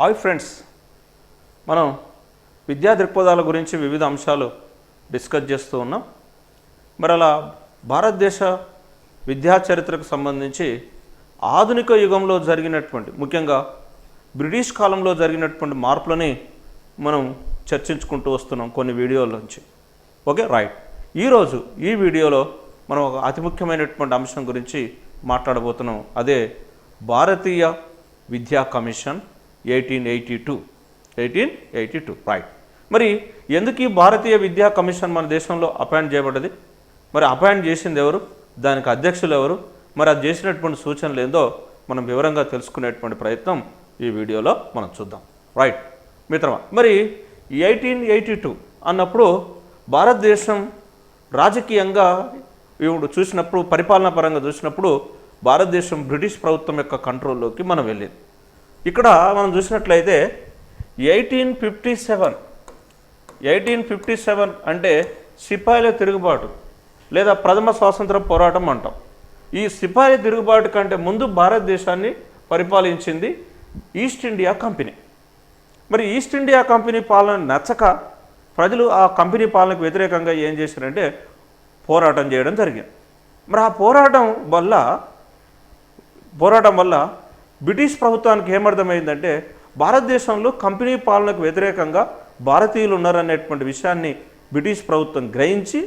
Hi friends. మనం విద్యా దృక్పథాల గురించి వివిధ అంశాలు డిస్కస్ చేస్తూ ఉన్నాం. మరి అలా భారతదేశ విద్యా చరిత్రకు సంబంధించి ఆధునిక యుగంలో జరిగినటువంటి ముఖ్యంగా బ్రిటిష్ కాలంలో జరిగినటువంటి మార్పులని మనం చర్చించుకుంటూ వస్తున్నాం కొన్ని వీడియోల నుంచి. Okay right. ఈరోజు ఈ వీడియోలో మనం ఒక అతి ముఖ్యమైనటువంటి అంశం గురించి మాట్లాడబోతున్నాం. అదే భారతీయ విద్యా commission. Eighteen eighty two eighteen eighty two right మరి ఎందుకు ఈ భారతీయ విద్యా కమిషన్ మన దేశంలో అపాయింట్ చేయబడ్డది? మరి అపాయింట్ చేసింది ఎవరు? దానికి అధ్యక్షులు ఎవరు? మరి అది చేసినటువంటి సూచనలు ఏందో మనం వివరంగా తెలుసుకునేటువంటి ప్రయత్నం ఈ వీడియోలో మనం చూద్దాం. రైట్ మిత్రమా మరి ఎయిటీన్ ఎయిటీ టూ అన్నప్పుడు భారతదేశం రాజకీయంగా ఇప్పుడు చూసినప్పుడు పరిపాలనా పరంగా చూసినప్పుడు భారతదేశం బ్రిటిష్ ప్రభుత్వం యొక్క కంట్రోల్లోకి మనం వెళ్ళింది. ఇక్కడ మనం చూసినట్లయితే eighteen fifty seven eighteen fifty seven అంటే సిపాయిల తిరుగుబాటు లేదా ప్రథమ స్వాతంత్ర పోరాటం అంటాం. ఈ సిపాయి తిరుగుబాటు కంటే ముందు భారతదేశాన్ని పరిపాలించింది ఈస్ట్ ఇండియా కంపెనీ. మరి ఈస్ట్ ఇండియా కంపెనీ పాలన నచ్చక ప్రజలు ఆ కంపెనీ పాలనకు వ్యతిరేకంగా ఏం చేశారంటే పోరాటం చేయడం జరిగింది. మరి ఆ పోరాటం వల్ల పోరాటం వల్ల బ్రిటిష్ ప్రభుత్వానికి ఏమర్థమైందంటే భారతదేశంలో కంపెనీ పాలనకు వ్యతిరేకంగా భారతీయులు ఉన్నారనేటువంటి విషయాన్ని బ్రిటిష్ ప్రభుత్వం గ్రహించి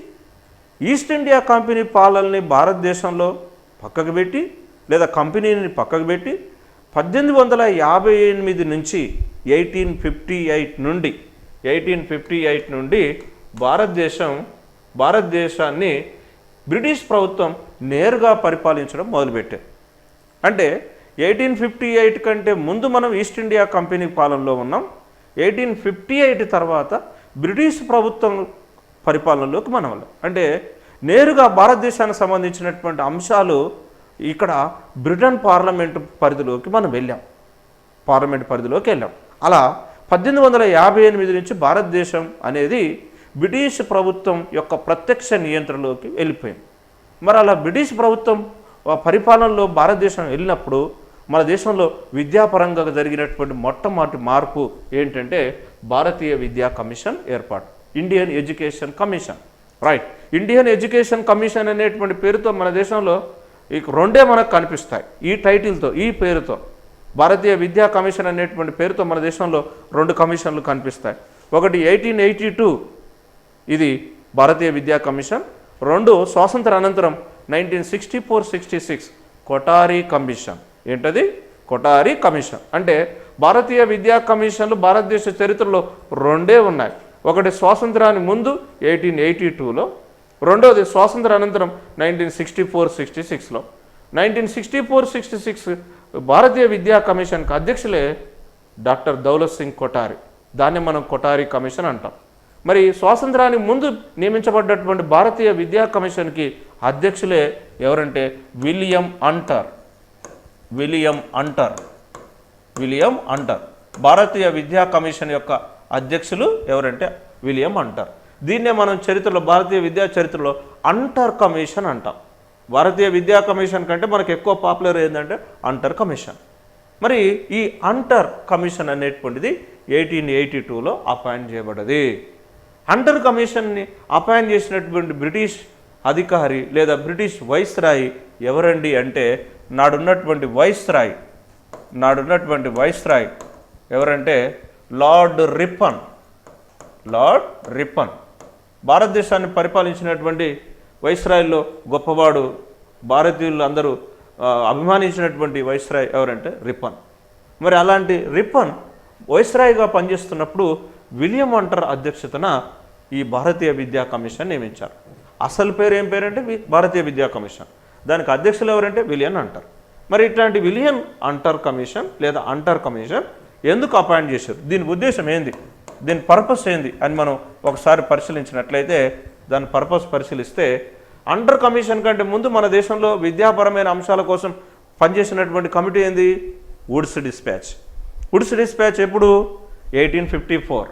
ఈస్ట్ ఇండియా కంపెనీ పాలనని భారతదేశంలో పక్కకు పెట్టి లేదా కంపెనీని పక్కకు పెట్టి పద్దెనిమిది వందల యాభై ఎనిమిది నుంచి ఎయిటీన్ ఫిఫ్టీ ఎయిట్ నుండి ఎయిటీన్ ఫిఫ్టీ ఎయిట్ నుండి భారతదేశం భారతదేశాన్ని బ్రిటిష్ ప్రభుత్వం నేరుగా పరిపాలించడం మొదలుపెట్టారు. అంటే ఎయిటీన్ ఫిఫ్టీ ఎయిట్ కంటే ముందు మనం ఈస్ట్ ఇండియా కంపెనీ పాలనలో ఉన్నాం. ఎయిటీన్ ఫిఫ్టీ ఎయిట్ తర్వాత బ్రిటిష్ ప్రభుత్వం పరిపాలనలోకి మనం వెళ్ళాం అంటే నేరుగా భారతదేశానికి సంబంధించినటువంటి అంశాలు ఇక్కడ బ్రిటన్ పార్లమెంట్ పరిధిలోకి మనం వెళ్ళాం. పార్లమెంట్ పరిధిలోకి వెళ్ళాం. అలా పద్దెనిమిది వందల యాభై ఎనిమిది నుంచి భారతదేశం అనేది బ్రిటిష్ ప్రభుత్వం యొక్క ప్రత్యక్ష నియంత్రణలోకి వెళ్ళిపోయింది. మరి అలా బ్రిటిష్ ప్రభుత్వం పరిపాలనలో భారతదేశం వెళ్ళినప్పుడు మన దేశంలో విద్యాపరంగా జరిగినటువంటి మొట్టమొదటి మార్పు ఏంటంటే భారతీయ విద్యా కమిషన్ ఏర్పాటు. Indian education commission right Indian education commission అనేటువంటి పేరుతో మన దేశంలో ఇక రెండే మనకు కనిపిస్తాయి. ఈ టైటిల్తో ఈ పేరుతో. భారతీయ విద్యా కమిషన్ అనేటువంటి పేరుతో మన దేశంలో రెండు కమిషన్లు కనిపిస్తాయి. ఒకటి ఎయిటీన్ ఎయిటీ టూ. ఇది భారతీయ విద్యా కమిషన్. రెండు స్వాతంత్ర అనంతరం nineteen sixty four sixty six. Kothari commission. ఏంటది? కొటారి కమిషన్. అంటే భారతీయ విద్యా కమిషన్లు భారతదేశ చరిత్రలో రెండే ఉన్నాయి. ఒకటి స్వాతంత్రానికి ముందు ఎయిటీన్ ఎయిటీ టూలో రెండోది స్వాతంత్ర అనంతరం నైన్టీన్ సిక్స్టీ ఫోర్ సిక్స్టీ సిక్స్లో. Nineteen sixty four sixty six భారతీయ విద్యా కమిషన్కి అధ్యక్షులే డాక్టర్ దౌలత్ సింగ్ కొటారి. దాన్ని మనం కొటారి కమిషన్ అంటాం. మరి స్వాతంత్రానికి ముందు నియమించబడ్డటువంటి భారతీయ విద్యా కమిషన్కి అధ్యక్షులే ఎవరంటే విలియం అంటర్. విలియం అంటర్. విలియం అంటర్. భారతీయ విద్యా కమిషన్ యొక్క అధ్యక్షులు ఎవరంటే విలియం అంటర్. దీన్నే మనం చరిత్రలో భారతీయ విద్యా చరిత్రలో అంటర్ కమిషన్ అంటాం. భారతీయ విద్యా కమిషన్ కంటే మనకు ఎక్కువ పాపులర్ ఏంటంటే అంటర్ కమిషన్. మరి ఈ అంటర్ కమిషన్ అనేటువంటిది ఎయిటీన్ ఎయిటీ టూలో అపాయింట్ చేయబడ్డది. అంటర్ కమిషన్ని అపాయింట్ చేసినటువంటి బ్రిటిష్ అధికారి లేదా బ్రిటిష్ వైస్రాయి ఎవరండి అంటే నాడున్నటువంటి వైస్రాయ్ నాడున్నటువంటి వైస్రాయ్ ఎవరంటే లార్డ్ రిప్పన్. Lord Ripon. భారతదేశాన్ని పరిపాలించినటువంటి వైస్రాయ్లో గొప్పవాడు భారతీయులు అందరూ అభిమానించినటువంటి వైస్రాయ్ ఎవరంటే రిప్పన్. మరి అలాంటి రిప్పన్ వైస్రాయ్గా పనిచేస్తున్నప్పుడు విలియం వంటర్ అధ్యక్షతన ఈ భారతీయ విద్యా కమిషన్ నియమించారు. అసలు పేరు ఏం పేరంటే భారతీయ విద్యా కమిషన్. దానికి అధ్యక్షులు ఎవరంటే విలియన్ అంటారు. మరి ఇట్లాంటి విలియన్ అంటర్ కమిషన్ లేదా అంటర్ కమిషన్ ఎందుకు అపాయింట్ చేశారు? దీని ఉద్దేశం ఏంది? దీని పర్పస్ ఏంది అని మనం ఒకసారి పరిశీలించినట్లయితే దాని పర్పస్ పరిశీలిస్తే అండర్ కమిషన్ కంటే ముందు మన దేశంలో విద్యాపరమైన అంశాల కోసం పనిచేసినటువంటి కమిటీ ఏంది? Wood's dispatch. వుడ్స్ డిస్పాచ్ ఎప్పుడు? Eighteen fifty four.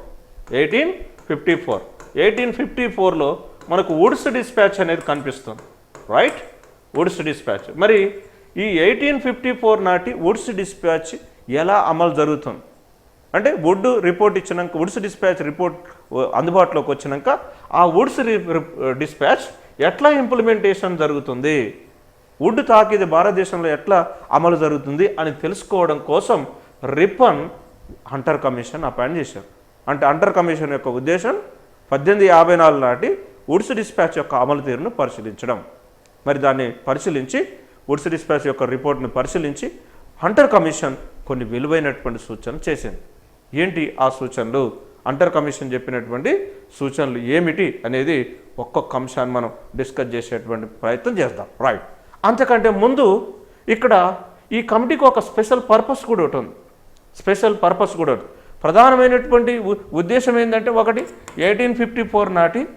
Eighteen fifty four. Eighteen fifty ఫోర్లో మనకు వుడ్స్ డిస్పాచ్ అనేది కనిపిస్తుంది. రైట్? వుడ్స్ డిస్పాచ్ మరి ఈ ఎయిటీన్ ఫిఫ్టీ ఫోర్ నాటి వుడ్స్ డిస్పాచ్ ఎలా అమలు జరుగుతుంది? అంటే వుడ్ రిపోర్ట్ ఇచ్చినాక వుడ్స్ డిస్పాచ్ రిపోర్ట్ అందుబాటులోకి వచ్చినాక ఆ వుడ్స్ డిస్పాచ్ ఎట్లా ఇంప్లిమెంటేషన్ జరుగుతుంది? వుడ్ తాకిది భారతదేశంలో ఎట్లా అమలు జరుగుతుంది అని తెలుసుకోవడం కోసం రిపన్ హంటర్ కమిషన్ అపాయింట్ చేశారు. అంటే హంటర్ కమిషన్ యొక్క ఉద్దేశం పద్దెనిమిది యాభై నాలుగు నాటి వుడ్స్ డిస్పాచ్ యొక్క అమలు తీరును పరిశీలించడం. మరి దాన్ని పరిశీలించి వుడ్స్ డిస్పాచ్ యొక్క రిపోర్ట్ని పరిశీలించి హంటర్ కమిషన్ కొన్ని విలువైనటువంటి సూచనలు చేసింది. ఏంటి ఆ సూచనలు? హంటర్ కమిషన్ చెప్పినటువంటి సూచనలు ఏమిటి అనేది ఒక్కొక్క అంశాన్ని మనం డిస్కస్ చేసేటువంటి ప్రయత్నం చేద్దాం. రైట్. అంతకంటే ముందు ఇక్కడ ఈ కమిటీకి ఒక స్పెషల్ పర్పస్ కూడా ఒకటి ఉంది. స్పెషల్ పర్పస్ కూడా ఉంది ప్రధానమైనటువంటి ఉ- ఉద్దేశం ఏంటంటే ఒకటి ఎయిటీన్ ఫిఫ్టీ ఫోర్ నాటి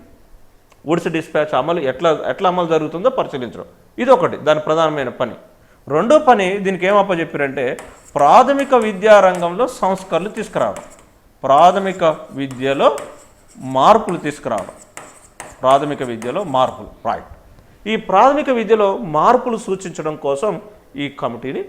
ఉడిసి డిస్పాచ్ అమలు ఎట్లా ఎట్లా అమలు జరుగుతుందో పరిశీలించడం. ఇది ఒకటి దాని ప్రధానమైన పని. రెండో పని దీనికి ఏం అప్పచెప్పారంటే ప్రాథమిక విద్యా రంగంలో సంస్కరణలు తీసుకురావడం. ప్రాథమిక విద్యలో మార్పులు తీసుకురావడం. ప్రాథమిక విద్యలో మార్పులు రైట్ ఈ ప్రాథమిక విద్యలో మార్పులు సూచించడం కోసం ఈ కమిటీని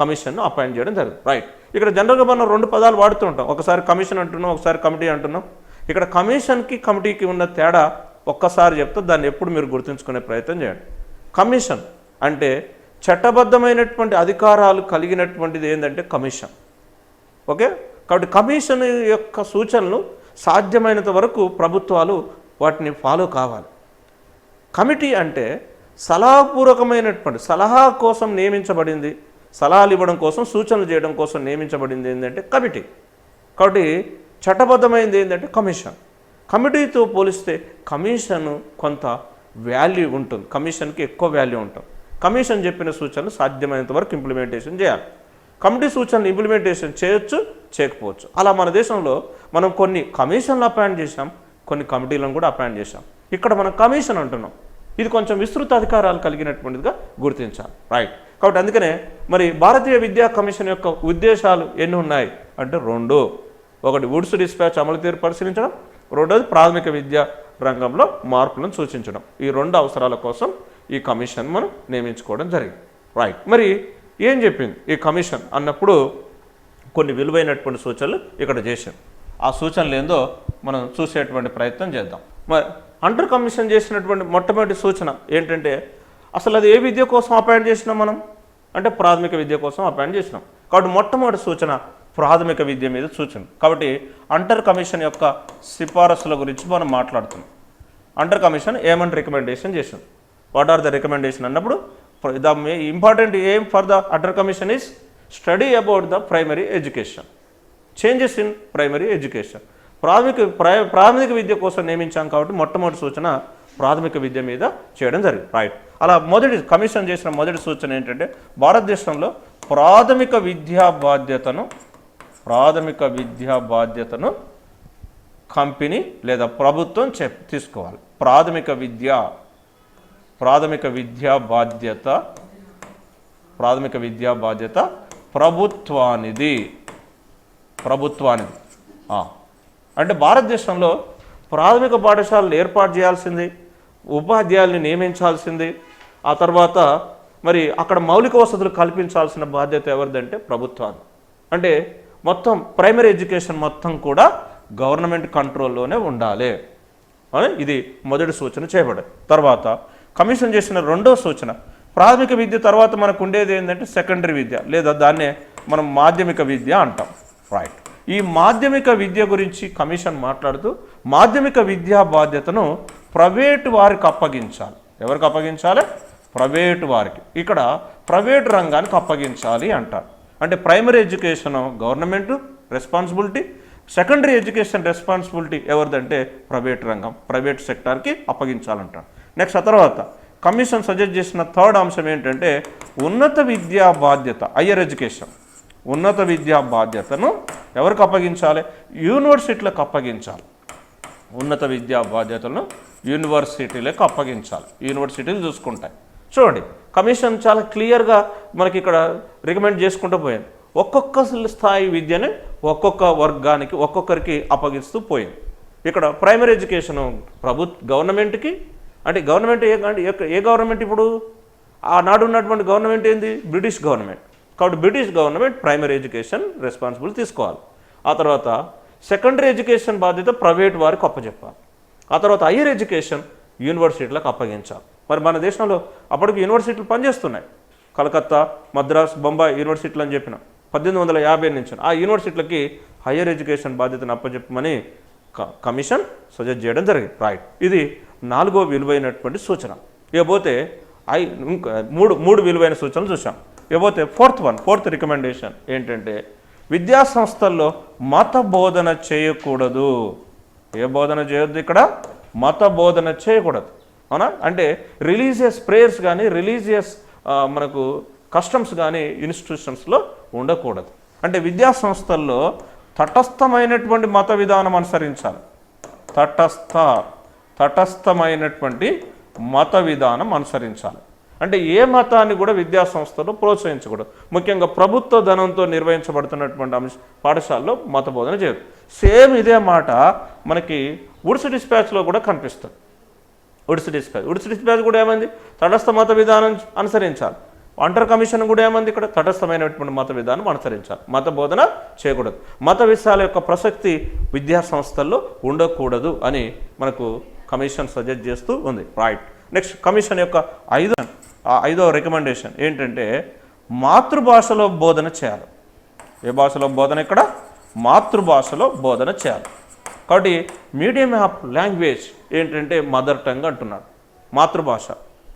కమిషన్ను అపాయింట్ చేయడం జరిగింది. రైట్ ఇక్కడ జనరల్గా మనం రెండు పదాలు వాడుతూ ఉంటాం. ఒకసారి కమిషన్ అంటున్నాం ఒకసారి కమిటీ అంటున్నాం. ఇక్కడ కమిషన్కి కమిటీకి ఉన్న తేడా ఒక్కసారి చెప్తే దాన్ని ఎప్పుడు మీరు గుర్తుంచుకునే ప్రయత్నం చేయండి. కమిషన్ అంటే చట్టబద్ధమైనటువంటి అధికారాలు కలిగినటువంటిది ఏంటంటే కమిషన్. ఓకే? కాబట్టి కమిషన్ యొక్క సూచనలు సాధ్యమైనంత వరకు ప్రభుత్వాలు వాటిని ఫాలో కావాలి. కమిటీ అంటే సలహాపూర్వకమైనటువంటి సలహా కోసం నియమించబడింది సలహాలు ఇవ్వడం కోసం సూచనలు చేయడం కోసం నియమించబడింది ఏంటంటే కమిటీ. కాబట్టి చట్టబద్ధమైనది ఏంటంటే కమిషన్. కమిటీతో పోలిస్తే కమిషన్ కొంత వాల్యూ ఉంటుంది. కమిషన్కి ఎక్కువ వాల్యూ ఉంటుంది కమిషన్ చెప్పిన సూచనలు సాధ్యమైనంత వరకు ఇంప్లిమెంటేషన్ చేయాలి. కమిటీ సూచనలు ఇంప్లిమెంటేషన్ చేయొచ్చు చేయకపోవచ్చు. అలా మన దేశంలో మనం కొన్ని కమిషన్లు అపాయింట్ చేసాం కొన్ని కమిటీలను కూడా అపాయింట్ చేసాం ఇక్కడ మనం కమిషన్ అంటున్నాం. ఇది కొంచెం విస్తృత అధికారాలు కలిగినటువంటిదిగా గుర్తించాలి. రైట్. కాబట్టి అందుకనే మరి భారతీయ విద్యా కమిషన్ యొక్క ఉద్దేశాలు ఎన్ని ఉన్నాయి? అంటే రెండు. ఒకటి వుడ్స్ డిస్పాచ్ అమలు తీరు పరిశీలించడం రెండోది ప్రాథమిక విద్యా రంగంలో మార్పులను సూచించడం. ఈ రెండు అవసరాల కోసం ఈ కమిషన్ మనం నియమించుకోవడం జరిగింది. రైట్ మరి ఏం చెప్పింది? ఈ కమిషన్ అన్నప్పుడు కొన్ని విలువైనటువంటి సూచనలు ఇక్కడ చేశాం ఆ సూచనలు ఏందో మనం చూసేటువంటి ప్రయత్నం చేద్దాం. మరి అండర్ కమిషన్ చేసినటువంటి మొట్టమొదటి సూచన ఏంటంటే అసలు అది ఏ విద్య కోసం అపాయింట్ చేసినాం మనం? అంటే ప్రాథమిక విద్య కోసం అపాయింట్ చేసినాం. కాబట్టి మొట్టమొదటి సూచన ప్రాథమిక విద్య మీద సూచన. కాబట్టి అండర్ కమిషన్ యొక్క సిఫారసుల గురించి మనం మాట్లాడుతున్నాం. అండర్ కమిషన్ ఏమని రికమెండేషన్ చేసింది? వాట్ ఆర్ ద రికమెండేషన్ అన్నప్పుడు the important aim for the Hunter commission is study about the primary education changes in primary education ప్రాథమిక ప్రై- ప్రాథమిక విద్య కోసం నియమించాం కాబట్టి మొట్టమొదటి సూచన ప్రాథమిక విద్య మీద చేయడం జరిగింది. రైట్ అలా మొదటి కమిషన్ చేసిన మొదటి సూచన ఏంటంటే భారతదేశంలో ప్రాథమిక విద్యా బాధ్యతను ప్రాథమిక విద్యా బాధ్యతను కంపెనీ లేదా ప్రభుత్వం చె తీసుకోవాలి. ప్రాథమిక విద్య ప్రాథమిక విద్యా బాధ్యత ప్రాథమిక విద్యా బాధ్యత ప్రభుత్వానిది. ప్రభుత్వానిది. అంటే భారతదేశంలో ప్రాథమిక పాఠశాలలు ఏర్పాటు చేయాల్సింది ఉపాధ్యాయుల్ని నియమించాల్సింది ఆ తర్వాత మరి అక్కడ మౌలిక వసతులు కల్పించాల్సిన బాధ్యత ఎవరిదంటే ప్రభుత్వాన్ని అంటే మొత్తం ప్రైమరీ ఎడ్యుకేషన్ మొత్తం కూడా గవర్నమెంట్ కంట్రోల్లోనే ఉండాలి. అని ఇది మొదటి సూచన చేయబడింది తర్వాత కమిషన్ చేసిన రెండో సూచన ప్రాథమిక విద్య తర్వాత మనకు ఉండేది ఏంటంటే సెకండరీ విద్య లేదా దాన్నే మనం మాధ్యమిక విద్య అంటాం. రైట్ ఈ మాధ్యమిక విద్య గురించి కమిషన్ మాట్లాడుతూ మాధ్యమిక విద్యా బాధ్యతను ప్రైవేటు వారికి అప్పగించాలి. ఎవరికి అప్పగించాలి? ప్రైవేటు వారికి. ఇక్కడ ప్రైవేటు రంగానికి అప్పగించాలి అంటారు. అంటే primary education government responsibility secondary education responsibility ఎవరిదంటే private రంగం ప్రైవేట్ సెక్టార్కి అప్పగించాలంటారు. నెక్స్ట్ ఆ తర్వాత కమిషన్ సజెస్ట్ చేసిన థర్డ్ అంశం ఏంటంటే ఉన్నత విద్యా బాధ్యత హయ్యర్ ఎడ్యుకేషన్. ఉన్నత విద్యా బాధ్యతను ఎవరికి అప్పగించాలి? యూనివర్సిటీలకు అప్పగించాలి. ఉన్నత విద్యా బాధ్యతలను యూనివర్సిటీలకు అప్పగించాలి. యూనివర్సిటీలు చూసుకుంటాయి. చూడండి కమిషన్ చాలా క్లియర్గా మనకి ఇక్కడ రికమెండ్ చేసుకుంటూ పోయింది. ఒక్కొక్క స్థాయి విద్యని ఒక్కొక్క వర్గానికి ఒక్కొక్కరికి అప్పగిస్తూ పోయింది. ఇక్కడ ప్రైమరీ ఎడ్యుకేషన్ ప్రభుత్వ గవర్నమెంట్కి అంటే గవర్నమెంట్ ఏ అంటే ఏ- ఏ గవర్నమెంట్ ఇప్పుడు? ఆనాడు ఉన్నటువంటి గవర్నమెంట్ ఏంది? British government. కాబట్టి British government primary education responsible తీసుకోవాలి. ఆ తర్వాత సెకండరీ ఎడ్యుకేషన్ బాధ్యత ప్రైవేట్ వారికి అప్పచెప్పాలి ఆ తర్వాత హయ్యర్ ఎడ్యుకేషన్ యూనివర్సిటీలకు అప్పగించాలి. మరి మన దేశంలో అప్పటికి యూనివర్సిటీలు పనిచేస్తున్నాయి. కలకత్తా మద్రాస్ బొంబాయి యూనివర్సిటీలు అని చెప్పిన. పద్దెనిమిది వందల యాభై నుంచి. ఆ యూనివర్సిటీలకి హయ్యర్ ఎడ్యుకేషన్ బాధ్యతను అప్పచెప్పమని క- కమిషన్ సజెస్ట్ చేయడం జరిగింది. రైట్ ఇది నాలుగో విలువైనటువంటి సూచన. ఇకపోతే ఐ ఇంకా మూడు మూడు విలువైన సూచనలు చూసాం ఇకపోతే ఫోర్త్ వన్ ఫోర్త్ రికమెండేషన్ ఏంటంటే విద్యా సంస్థల్లో మత బోధన చేయకూడదు. ఏ బోధన చేయొద్దు ఇక్కడ? మత బోధన చేయకూడదు. అవునా? అంటే రిలీజియస్ ప్రేయర్స్ కానీ రిలీజియస్ మనకు కస్టమ్స్ కానీ ఇన్స్టిట్యూషన్స్లో ఉండకూడదు. అంటే విద్యా సంస్థల్లో తటస్థమైనటువంటి మత విధానం అనుసరించాలి. తటస్థ తటస్థమైనటువంటి మత విధానం అనుసరించాలి. అంటే ఏ మతాన్ని కూడా విద్యాసంస్థలో ప్రోత్సహించకూడదు. ముఖ్యంగా ప్రభుత్వ ధనంతో నిర్వహించబడుతున్నటువంటి అంశ పాఠశాలలో మత బోధన చేయదు. సేమ్ ఇదే మాట మనకి ఉడ్స్ డిస్పాచ్లో కూడా కనిపిస్తుంది. Woods dispatch. ఉడ్స్ డిస్పాచ్ కూడా ఏమంది? తటస్థ మత విధానం అనుసరించాలి. అంటర్ కమిషన్ కూడా ఏమంది ఇక్కడ? తటస్థమైనటువంటి మత విధానం అనుసరించాలి. మత బోధన చేయకూడదు. మత విషయాల యొక్క ప్రసక్తి విద్యా సంస్థల్లో ఉండకూడదు అని మనకు కమిషన్ సజెస్ట్ చేస్తూ ఉంది. రైట్ నెక్స్ట్ కమిషన్ యొక్క ఐదో ఐదో రికమెండేషన్ ఏంటంటే మాతృభాషలో బోధన చేయాలి. ఏ భాషలో బోధన ఇక్కడ? మాతృభాషలో బోధన చేయాలి. కాబట్టి మీడియం ఆఫ్ లాంగ్వేజ్ ఏంటంటే మదర్ టంగ్ అంటున్నాడు మాతృభాష.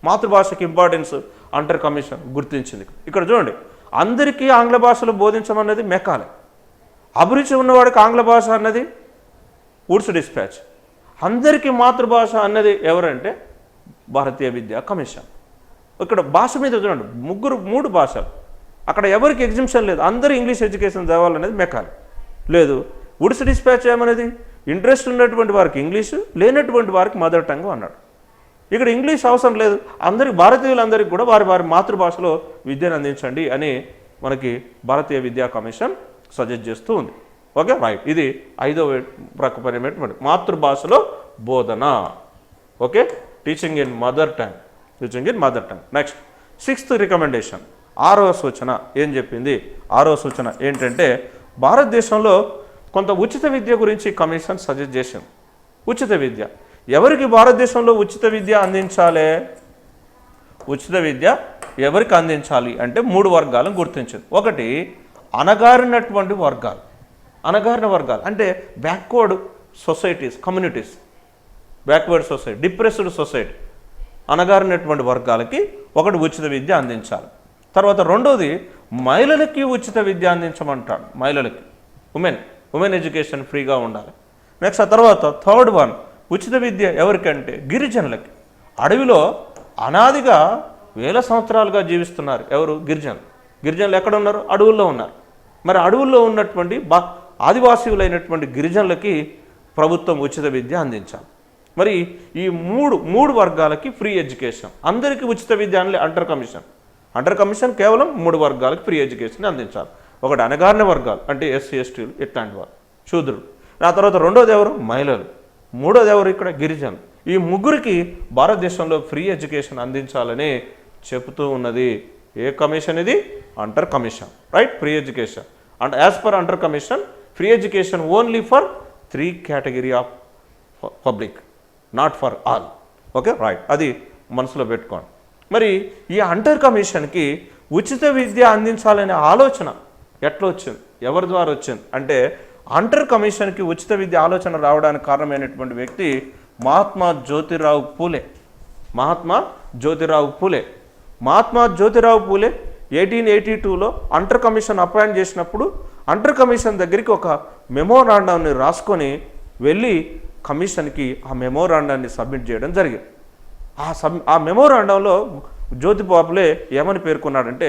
మాతృభాషకి ఇంపార్టెన్స్ అంటర్ కమిషన్ గుర్తించింది. ఇక్కడ చూడండి అందరికీ ఆంగ్ల భాషలో బోధించమన్నది మెకాలే అభిరుచి ఉన్నవాడికి ఆంగ్ల భాష అన్నది ఉడ్స్ డిస్పాచ్. అందరికీ మాతృభాష అన్నది ఎవరంటే భారతీయ విద్యా కమిషన్. ఇక్కడ భాష మీద చూడండి ముగ్గురు మూడు భాషలు. అక్కడ ఎవరికి ఎగ్జిబిషన్ లేదు. అందరూ ఇంగ్లీష్ ఎడ్యుకేషన్ చదవాలనేది మెకాలి లేదు ఉడ్స్ డిస్పాచ్ ఏమనేది ఇంట్రెస్ట్ ఉన్నటువంటి వారికి ఇంగ్లీషు లేనటువంటి వారికి మదర్ టంగ్ అన్నాడు. ఇక్కడ ఇంగ్లీష్ అవసరం లేదు. అందరికి భారతీయులందరికీ కూడా వారి వారి మాతృభాషలో విద్యను అందించండి అని మనకి భారతీయ విద్యా కమిషన్ సజెస్ట్ చేస్తూ ఉంది. Okay right. ఇది ఐదో రకమైనటువంటి మాతృభాషలో బోధన. Okay teaching in mother tongue teaching in mother tongue. Next sixth recommendation ఆరో సూచన. ఏం చెప్పింది? ఆరో సూచన ఏంటంటే భారతదేశంలో కొంత ఉచిత విద్య గురించి కమిషన్ సజెస్ట్ చేసింది. ఉచిత విద్య. ఎవరికి భారతదేశంలో ఉచిత విద్య అందించాలి? ఉచిత విద్య ఎవరికి అందించాలి అంటే మూడు వర్గాలను గుర్తించింది. ఒకటి అనగారినటువంటి వర్గాలు. అనగారిన వర్గాలు. అంటే backward societies communities backward society depressed society అనగారినటువంటి వర్గాలకి ఒకటి ఉచిత విద్య అందించాలి. తర్వాత రెండోది మహిళలకి ఉచిత విద్య అందించమంటాడు మహిళలకి. ఉమెన్ ఉమెన్ ఎడ్యుకేషన్ ఫ్రీగా ఉండాలి. నెక్స్ట్ ఆ తర్వాత థర్డ్ వన్ ఉచిత విద్య ఎవరికంటే? గిరిజనులకి. అడవిలో అనాదిగా వేల సంవత్సరాలుగా జీవిస్తున్నారు ఎవరు? గిరిజనులు. గిరిజనులు ఎక్కడ ఉన్నారు? అడవుల్లో ఉన్నారు. మరి అడవుల్లో ఉన్నటువంటి బా ఆదివాసీయులైనటువంటి గిరిజనులకి ప్రభుత్వం ఉచిత విద్య అందించాలి. మరి ఈ మూడు మూడు వర్గాలకి ఫ్రీ ఎడ్యుకేషన్. అందరికీ ఉచిత విద్య అని అండర్ కమిషన్. అండర్ కమిషన్ కేవలం మూడు వర్గాలకు ఫ్రీ ఎడ్యుకేషన్ అందించాలి. ఒకటి అనగారిన వర్గాలు అంటే ఎస్సీ ఎస్టీలు ఇట్లాంటి వారు శూద్రులు. ఆ తర్వాత రెండోది ఎవరు? మహిళలు. మూడోది ఎవరు? ఇక్కడ గిరిజనులు. ఈ ముగ్గురికి భారతదేశంలో ఫ్రీ ఎడ్యుకేషన్ అందించాలని చెబుతూ ఉన్నది. ఏ కమిషన్ ఇది? Hunter commission right? Free education. And as per Hunter commission free education only for three category of public not for all. Okay? Right. అది మనసులో పెట్టుకోండి. మరి ఈ అంటర్ కమిషన్కి ఉచిత విద్య అందించాలనే ఆలోచన ఎట్లా వచ్చింది? ఎవరి ద్వారా వచ్చింది? అంటే అంటర్ కమిషన్కి ఉచిత విద్య ఆలోచన రావడానికి కారణమైనటువంటి వ్యక్తి మహాత్మా జ్యోతిరావు పూలే. మహాత్మా జ్యోతిరావు పూలే. మహాత్మా జ్యోతిరావు పూలే ఎయిటీన్ ఎయిటీ టూలో అంటర్ కమిషన్ అపాయింట్ చేసినప్పుడు అంటర్ కమిషన్ దగ్గరికి ఒక మెమోరాండాన్ని రాసుకొని వెళ్ళి కమిషన్కి ఆ మెమోరాండాన్ని సబ్మిట్ చేయడం జరిగింది. ఆ సబ్ ఆ మెమోరాండంలో జ్యోతిబాబులే ఏమని పేర్కొన్నాడంటే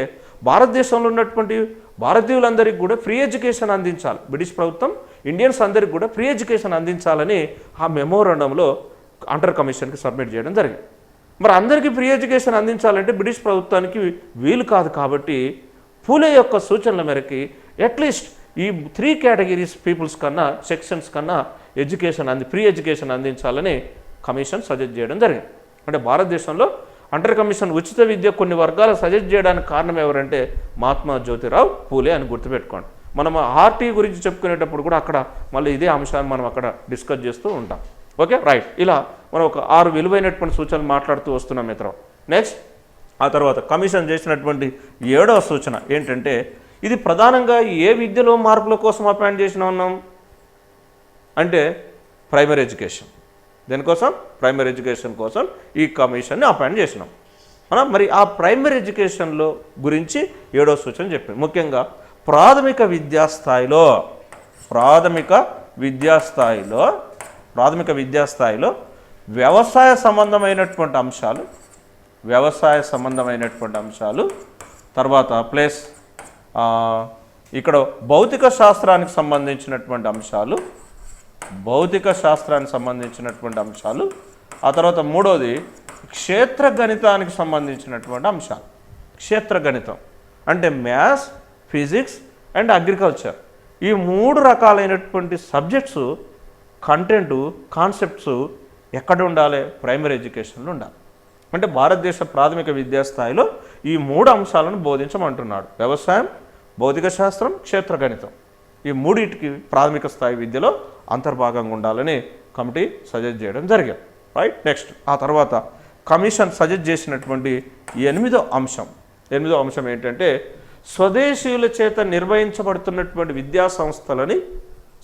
భారతదేశంలో ఉన్నటువంటి భారతీయులందరికీ కూడా ఫ్రీ ఎడ్యుకేషన్ అందించాలి. బ్రిటిష్ ప్రభుత్వం ఇండియన్స్ అందరికీ కూడా ఫ్రీ ఎడ్యుకేషన్ అందించాలని ఆ మెమోరాండంలో అంటర్ కమిషన్కి సబ్మిట్ చేయడం జరిగింది. మరి అందరికీ ఫ్రీ ఎడ్యుకేషన్ అందించాలంటే బ్రిటిష్ ప్రభుత్వానికి వీలు కాదు కాబట్టి పూలే యొక్క సూచనల మేరకి అట్లీస్ట్ ఈ త్రీ కేటగిరీస్ పీపుల్స్ కన్నా సెక్షన్స్ కన్నా ఎడ్యుకేషన్ అంది ఫ్రీ ఎడ్యుకేషన్ అందించాలని కమిషన్ సజెస్ట్ చేయడం జరిగింది. అంటే భారతదేశంలో అంటర్ కమిషన్ ఉచిత విద్య కొన్ని వర్గాలు సజెస్ట్ చేయడానికి కారణం ఎవరంటే మహాత్మా జ్యోతిరావు పూలే అని గుర్తుపెట్టుకోండి. మనం ఆర్టీ గురించి చెప్పుకునేటప్పుడు కూడా అక్కడ మళ్ళీ ఇదే అంశాన్ని మనం అక్కడ డిస్కస్ చేస్తూ ఉంటాం. ఓకే రైట్ ఇలా మనం ఒక ఆరు విలువైనటువంటి సూచనలు మాట్లాడుతూ వస్తున్నాం మిత్రం. నెక్స్ట్ ఆ తర్వాత కమిషన్ చేసినటువంటి ఏడవ సూచన ఏంటంటే ఇది ప్రధానంగా ఏ విద్యలో మార్పుల కోసం అపాయింట్ చేసిన ఉన్నాం అంటే ప్రైమరీ ఎడ్యుకేషన్ దేనికోసం? ప్రైమరీ ఎడ్యుకేషన్ కోసం ఈ కమిషన్ని అపాయింట్ చేసినాం. మనం మరి ఆ ప్రైమరీ ఎడ్యుకేషన్లో గురించి ఏడో సూచన చెప్పింది. ముఖ్యంగా ప్రాథమిక విద్యాస్థాయిలో ప్రాథమిక విద్యాస్థాయిలో ప్రాథమిక విద్యాస్థాయిలో వ్యవసాయ సంబంధమైనటువంటి అంశాలు వ్యవసాయ సంబంధమైనటువంటి అంశాలు తర్వాత ప్లస్ ఇక్కడ భౌతిక శాస్త్రానికి సంబంధించినటువంటి అంశాలు భౌతిక శాస్త్రానికి సంబంధించినటువంటి అంశాలు ఆ తర్వాత మూడోది క్షేత్ర గణితానికి సంబంధించినటువంటి అంశాలు. క్షేత్ర గణితం అంటే మ్యాథ్స్ ఫిజిక్స్ అండ్ అగ్రికల్చర్ ఈ మూడు రకాలైనటువంటి సబ్జెక్ట్స్ కంటెంట్ కాన్సెప్ట్స్ ఎక్కడ ఉండాలి? ప్రైమరీ ఎడ్యుకేషన్లో ఉండాలి. అంటే భారతదేశ ప్రాథమిక విద్యా స్థాయిలో ఈ మూడు అంశాలను బోధించమంటున్నాడు. వ్యవసాయం భౌతిక శాస్త్రం క్షేత్ర గణితం. ఈ మూడింటికి ప్రాథమిక స్థాయి విద్యలో అంతర్భాగంగా ఉండాలని కమిటీ సజెస్ట్ చేయడం జరిగింది. రైట్? నెక్స్ట్ ఆ తర్వాత కమిషన్ సజెస్ట్ చేసినటువంటి ఎనిమిదో అంశం. ఎనిమిదో అంశం ఏంటంటే స్వదేశీయుల చేత నిర్వహించబడుతున్నటువంటి విద్యా సంస్థలని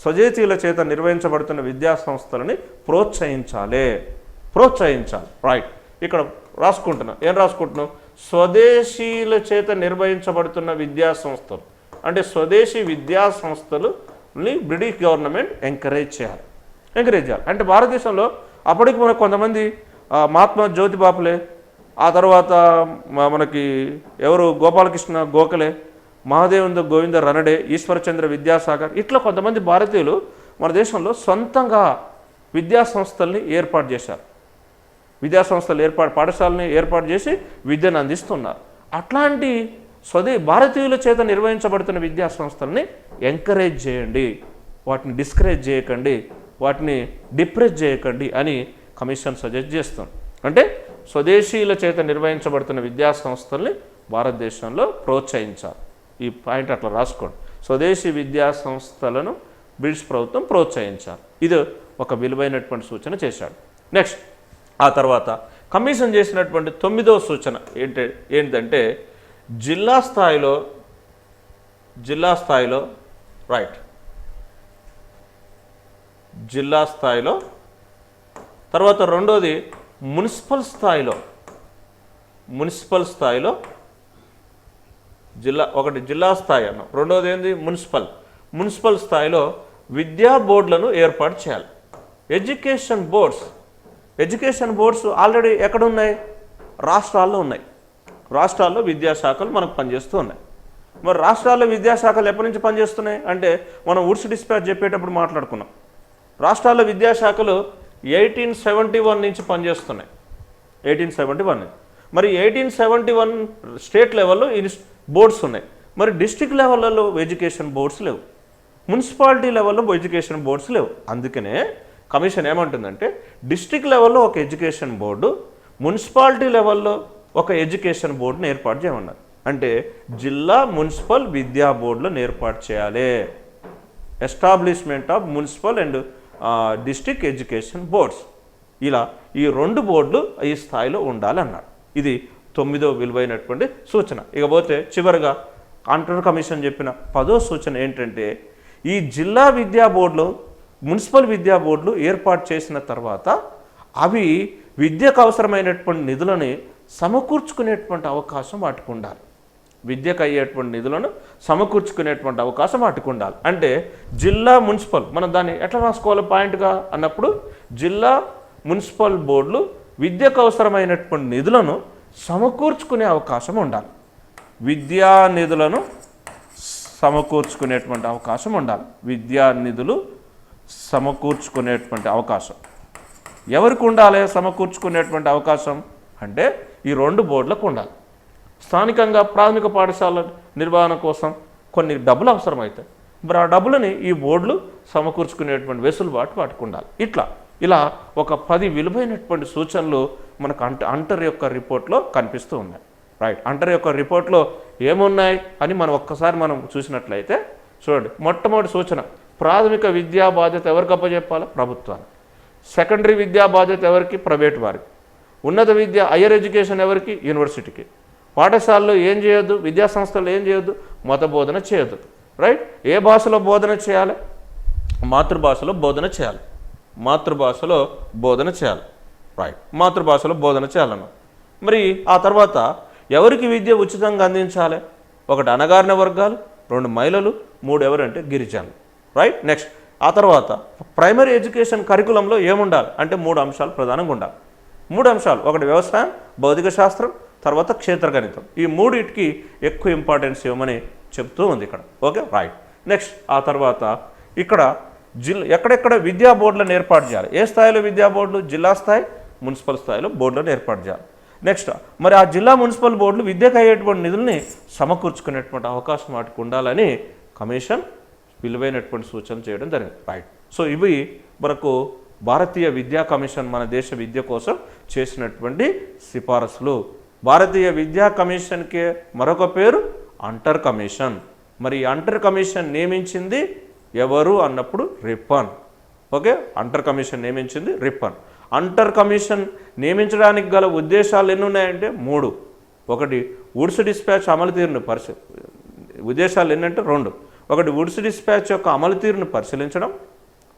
స్వదేశీయుల చేత నిర్వహించబడుతున్న విద్యా సంస్థలని ప్రోత్సహించాలి. ప్రోత్సహించాలి. రైట్? ఇక్కడ రాసుకుంటున్నాం. ఏం రాసుకుంటున్నాం? స్వదేశీయుల చేత నిర్వహించబడుతున్న విద్యా సంస్థలు అంటే స్వదేశీ విద్యా సంస్థలని బ్రిటిష్ గవర్నమెంట్ ఎంకరేజ్ చేయాలి. ఎంకరేజ్ చేయాలి. అంటే భారతదేశంలో అప్పటికి మనకు కొంతమంది మహాత్మా జ్యోతి బాపులే ఆ తర్వాత మనకి ఎవరు గోపాలకృష్ణ గోఖలే మహాదేవంద గోవింద రనడే ఈశ్వరచంద్ర విద్యాసాగర్ ఇట్లా కొంతమంది భారతీయులు మన దేశంలో సొంతంగా విద్యా సంస్థల్ని ఏర్పాటు చేశారు. విద్యా సంస్థలు ఏర్పాటు పాఠశాలని ఏర్పాటు చేసి విద్యను అందిస్తున్నారు. అట్లాంటి స్వదే భారతీయుల చేత నిర్వహించబడుతున్న విద్యా సంస్థల్ని ఎంకరేజ్ చేయండి. వాటిని డిస్కరేజ్ చేయకండి. వాటిని డిప్రెస్ చేయకండి అని కమిషన్ సజెస్ట్ చేస్తుంది. అంటే స్వదేశీయుల చేత నిర్వహించబడుతున్న విద్యా సంస్థల్ని భారతదేశంలో ప్రోత్సహించాలి. ఈ పాయింట్ అట్లా రాసుకోండి. స్వదేశీ విద్యా సంస్థలను బ్రిటిష్ ప్రభుత్వం ప్రోత్సహించాలి. ఇది ఒక విలువైనటువంటి సూచన చేశాడు. నెక్స్ట్ ఆ తర్వాత కమిషన్ చేసినటువంటి తొమ్మిదవ సూచన ఏంటి ఏంటంటే జిల్లా స్థాయిలో జిల్లా స్థాయిలో రైట్ జిల్లా స్థాయిలో తర్వాత రెండోది మున్సిపల్ స్థాయిలో మున్సిపల్ స్థాయిలో జిల్లా ఒకటి జిల్లా స్థాయి అన్నాం. రెండోది ఏంది? మున్సిపల్. మున్సిపల్ స్థాయిలో విద్యా బోర్డులను ఏర్పాటు చేయాలి. Education boards. Education boards already ఎక్కడ ఉన్నాయి రాష్ట్రాల్లో ఉన్నాయి. రాష్ట్రాల్లో విద్యాశాఖలు మనకు పనిచేస్తూ ఉన్నాయి. మరి రాష్ట్రాల్లో విద్యాశాఖలు ఎప్పటి నుంచి పనిచేస్తున్నాయి? అంటే మనం ఉడ్స్ డిస్పాచ్ చెప్పేటప్పుడు మాట్లాడుకున్నాం. రాష్ట్రాల్లో విద్యాశాఖలు ఎయిటీన్ సెవెంటీ వన్ నుంచి పనిచేస్తున్నాయి. ఎయిటీన్ సెవెంటీ వన్ మరి ఎయిటీన్ సెవెంటీ వన్ స్టేట్ లెవెల్లో ఇన్స్ బోర్డ్స్ ఉన్నాయి. మరి డిస్ట్రిక్ట్ లెవెల్లో ఎడ్యుకేషన్ బోర్డ్స్ లేవు. మున్సిపాలిటీ లెవెల్లో ఎడ్యుకేషన్ బోర్డ్స్ లేవు. అందుకనే కమిషన్ ఏమంటుందంటే డిస్ట్రిక్ట్ లెవెల్లో ఒక ఎడ్యుకేషన్ బోర్డు మున్సిపాలిటీ లెవెల్లో ఒక ఎడ్యుకేషన్ బోర్డుని ఏర్పాటు చేయమన్నారు. అంటే జిల్లా మున్సిపల్ విద్యా బోర్డులను ఏర్పాటు చేయాలి. Establishment of municipal and district education boards. ఇలా ఈ రెండు బోర్డులు ఈ స్థాయిలో ఉండాలి ఇది తొమ్మిదో విలువైనటువంటి సూచన. ఇకపోతే చివరిగా కాంట్రోల్ కమిషన్ చెప్పిన పదో సూచన ఏంటంటే ఈ జిల్లా విద్యా బోర్డులు మున్సిపల్ విద్యా బోర్డులు ఏర్పాటు చేసిన తర్వాత అవి విద్యకు అవసరమైనటువంటి నిధులని సమకూర్చుకునేటువంటి అవకాశం వాటికి ఉండాలి. విద్యకు అయ్యేటువంటి నిధులను సమకూర్చుకునేటువంటి అవకాశం వాటికి ఉండాలి. అంటే జిల్లా మున్సిపల్ మనం దాన్ని ఎట్లా రాసుకోవాలి పాయింట్గా అన్నప్పుడు జిల్లా మున్సిపల్ బోర్డులు విద్యకు అవసరమైనటువంటి నిధులను సమకూర్చుకునే అవకాశం ఉండాలి. విద్యా నిధులను సమకూర్చుకునేటువంటి అవకాశం ఉండాలి. విద్యా నిధులు సమకూర్చుకునేటువంటి అవకాశం. ఎవరికి ఉండాలి సమకూర్చుకునేటువంటి అవకాశం? అంటే ఈ రెండు బోర్డులకు ఉండాలి. స్థానికంగా ప్రాథమిక పాఠశాల నిర్వహణ కోసం కొన్ని డబ్బులు అవసరమవుతాయి మరి ఆ డబ్బులని ఈ బోర్డులు సమకూర్చుకునేటువంటి వెసులుబాటు వాటికి ఉండాలి. ఇట్లా ఇలా ఒక పది విలువైనటువంటి సూచనలు మనకు అంట అంటర్ యొక్క రిపోర్ట్లో కనిపిస్తూ ఉన్నాయి. రైట్ అంటర్ యొక్క రిపోర్ట్లో ఏమున్నాయి అని మనం ఒక్కసారి మనం చూసినట్లయితే చూడండి మొట్టమొదటి సూచన ప్రాథమిక విద్యా బాధ్యత ఎవరికి అప్పచెప్పాలి? ప్రభుత్వానికి. సెకండరీ విద్యా బాధ్యత ఎవరికి? ప్రైవేట్ వారికి. ఉన్నత విద్య హయ్యర్ ఎడ్యుకేషన్ ఎవరికి? యూనివర్సిటీకి పాఠశాలలో ఏం చేయొద్దు? విద్యా సంస్థలు ఏం చేయొద్దు? మత బోధన చేయొద్దు. రైట్ ఏ భాషలో బోధన చేయాలి? మాతృభాషలో బోధన చేయాలి. మాతృభాషలో బోధన చేయాలి. రైట్ మాతృభాషలో బోధన చేయాలన్న మరి ఆ తర్వాత ఎవరికి విద్య ఉచితంగా అందించాలి? ఒకటి అనగారిన వర్గాలు రెండు మహిళలు మూడు ఎవరంటే గిరిజనులు. రైట్ నెక్స్ట్ ఆ తర్వాత ప్రైమరీ ఎడ్యుకేషన్ కరికులంలో ఏముండాలి? అంటే మూడు అంశాలు ప్రధానంగా ఉండాలి. మూడు అంశాలు. ఒకటి వ్యవసాయం భౌతిక శాస్త్రం తర్వాత క్షేత్రగణితం ఈ మూడింటికి ఎక్కువ ఇంపార్టెన్స్ ఇవ్వమని చెప్తూ ఉంది ఇక్కడ. ఓకే రైట్ నెక్స్ట్ ఆ తర్వాత ఇక్కడ జిల్లా ఎక్కడెక్కడ విద్యా బోర్డులను ఏర్పాటు చేయాలి? ఏ స్థాయిలో విద్యా బోర్డులు? జిల్లా స్థాయి మున్సిపల్ స్థాయిలో బోర్డులను ఏర్పాటు చేయాలి. నెక్స్ట్ మరి ఆ జిల్లా మున్సిపల్ బోర్డులు విద్యకు అయ్యేటువంటి నిధుల్ని సమకూర్చుకునేటువంటి అవకాశం వాటికి ఉండాలని కమిషన్ విలువైనటువంటి సూచన చేయడం జరిగింది. రైట్ సో ఇవి మనకు భారతీయ విద్యా కమిషన్ మన దేశ విద్య కోసం చేసినటువంటి సిఫారసులు. భారతీయ విద్యా కమిషన్కి మరొక పేరు అంటర్ కమిషన్. మరి అంటర్ కమిషన్ నియమించింది ఎవరు అన్నప్పుడు రిప్పన్. ఓకే? అంటర్ కమిషన్ నియమించింది రిప్పన్. అంటర్ కమిషన్ నియమించడానికి గల ఉద్దేశాలు ఎన్ని ఉన్నాయంటే మూడు. ఒకటి వుడ్స్ డిస్పాచ్ అమలు తీరును పరిశీ ఉద్దేశాలు ఏంటంటే రెండు. ఒకటి ఉడ్స్ డిస్పాచ్ యొక్క అమలు తీరును పరిశీలించడం.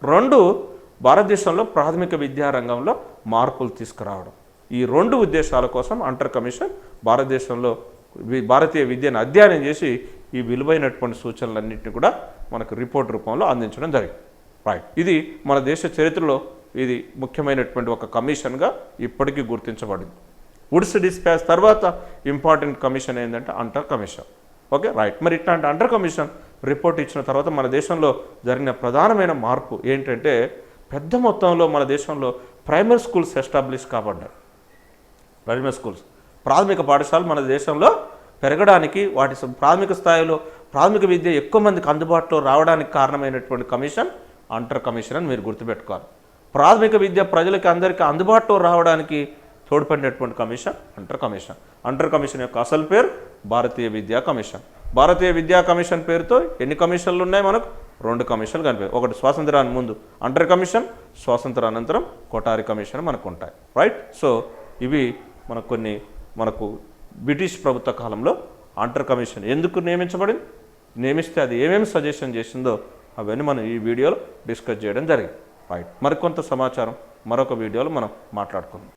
రెండు భారతదేశంలో ప్రాథమిక విద్యా రంగంలో మార్పులు తీసుకురావడం. ఈ రెండు ఉద్దేశాల కోసం అంటర్ కమిషన్ భారతదేశంలో వి- భారతీయ విద్యను అధ్యయనం చేసి ఈ విలువైనటువంటి సూచనలన్నింటినీ కూడా మనకు రిపోర్ట్ రూపంలో అందించడం జరిగింది. రైట్. ఇది మన దేశ చరిత్రలో ఇది ముఖ్యమైనటువంటి ఒక కమిషన్గా ఇప్పటికీ గుర్తించబడింది. వుడ్స్ డిస్పాచ్ తర్వాత ఇంపార్టెంట్ కమిషన్ ఏంటంటే అంటర్ కమిషన్. ఓకే? రైట్. మరి ఇట్లాంటి అంటర్ కమిషన్ రిపోర్ట్ ఇచ్చిన తర్వాత మన దేశంలో జరిగిన ప్రధానమైన మార్పు ఏంటంటే పెద్ద మొత్తంలో మన దేశంలో primary schools establish కాబడ్డాయి. Primary schools. ప్రాథమిక పాఠశాలలు మన దేశంలో పెరగడానికి వాటి ప్రాథమిక స్థాయిలో ప్రాథమిక విద్య ఎక్కువ మందికి అందుబాటులో రావడానికి కారణమైనటువంటి కమిషన్ అంటర్ కమిషన్ అని మీరు గుర్తుపెట్టుకోవాలి. ప్రాథమిక విద్య ప్రజలకి అందరికీ అందుబాటులో రావడానికి తోడ్పడినటువంటి commission Hunter commission. Hunter commission యొక్క అసలు పేరు భారతీయ విద్యా కమిషన్. భారతీయ విద్యా కమిషన్ పేరుతో ఎన్ని కమిషన్లు ఉన్నాయి మనకు? రెండు కమిషన్లు కనిపించాయి ఒకటి స్వాతంత్రానికి ముందు అంటర్ కమిషన్ స్వాతంత్ర అనంతరం కొటారి కమిషన్ మనకు ఉంటాయి. రైట్ సో ఇవి మనకు కొన్ని మనకు బ్రిటిష్ ప్రభుత్వ కాలంలో అంటర్ కమిషన్ ఎందుకు నియమించబడింది? నియమిస్తే అది ఏమేమి సజెషన్ చేసిందో అవన్నీ మనం ఈ వీడియోలో డిస్కస్ చేయడం జరిగింది. రైట్ మరికొంత సమాచారం మరొక వీడియోలో మనం మాట్లాడుకుందాం.